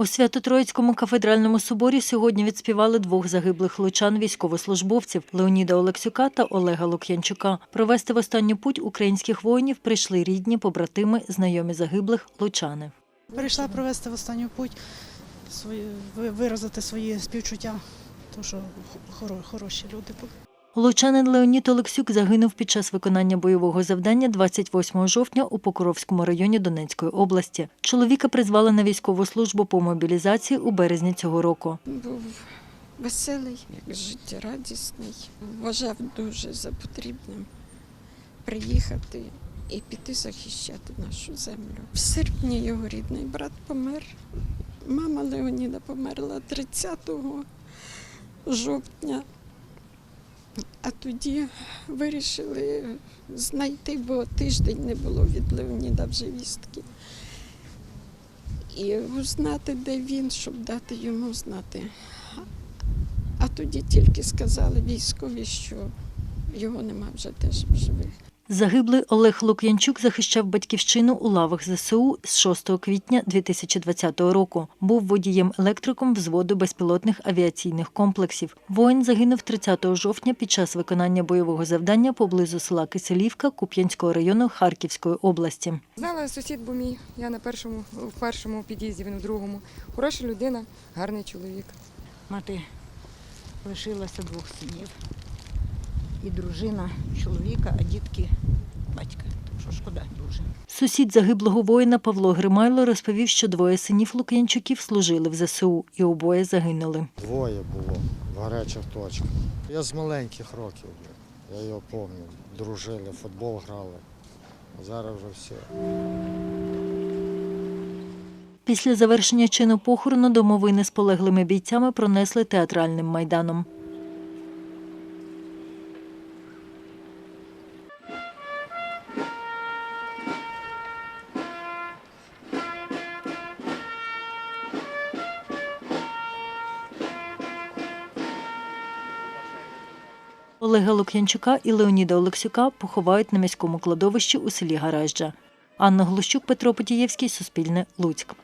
У Свято-Троїцькому кафедральному соборі сьогодні відспівали двох загиблих лучан військовослужбовців Леоніда Олексюка та Олега Лук'янчука. Провести в останню путь українських воїнів прийшли рідні, побратими, знайомі загиблих лучани. Прийшла провести в останню путь, виразити свої співчуття, тому що хоро- хороші люди були. Лучанин Леонід Олексюк загинув під час виконання бойового завдання 28 жовтня у Покровському районі Донецької області. Чоловіка призвали на військову службу по мобілізації у березні цього року. Був веселий, як життєрадісний. Вважав дуже за потрібним приїхати і піти захищати нашу землю. В серпні його рідний брат помер. Мама Леоніда померла 30 жовтня. А тоді вирішили знайти, бо тиждень не було від Леоніда вже вістки. І узнати, де він, щоб дати йому знати. А тоді тільки сказали військові, що його нема вже теж в живих. Загиблий Олег Лук'янчук захищав батьківщину у лавах ЗСУ з 6 квітня 2020 року. Був водієм-електриком взводу безпілотних авіаційних комплексів. Воїн загинув 30 жовтня під час виконання бойового завдання поблизу села Киселівка Куп'янського району Харківської області. Знала, сусід був мій. Я на першому, в першому під'їзді, він в другому. Хороша людина, гарний чоловік. Мати лишилася двох синів. І дружина чоловіка, а дітки батька. Що шкода дуже. Сусід загиблого воїна Павло Гримайло розповів, що двоє синів Лук'янчуків служили в ЗСУ і обоє загинули. Двоє було в гарячих точках. Я з маленьких років, я його пам'ятаю. Дружили, футбол грали. А зараз вже все. Після завершення чину похорону домовини з полеглими бійцями пронесли театральним майданом. Олега Лук'янчука і Леоніда Олексюка поховають на міському кладовищі у селі Гаражджа. Анна Глущук, Петро Потієвський, Суспільне, Луцьк.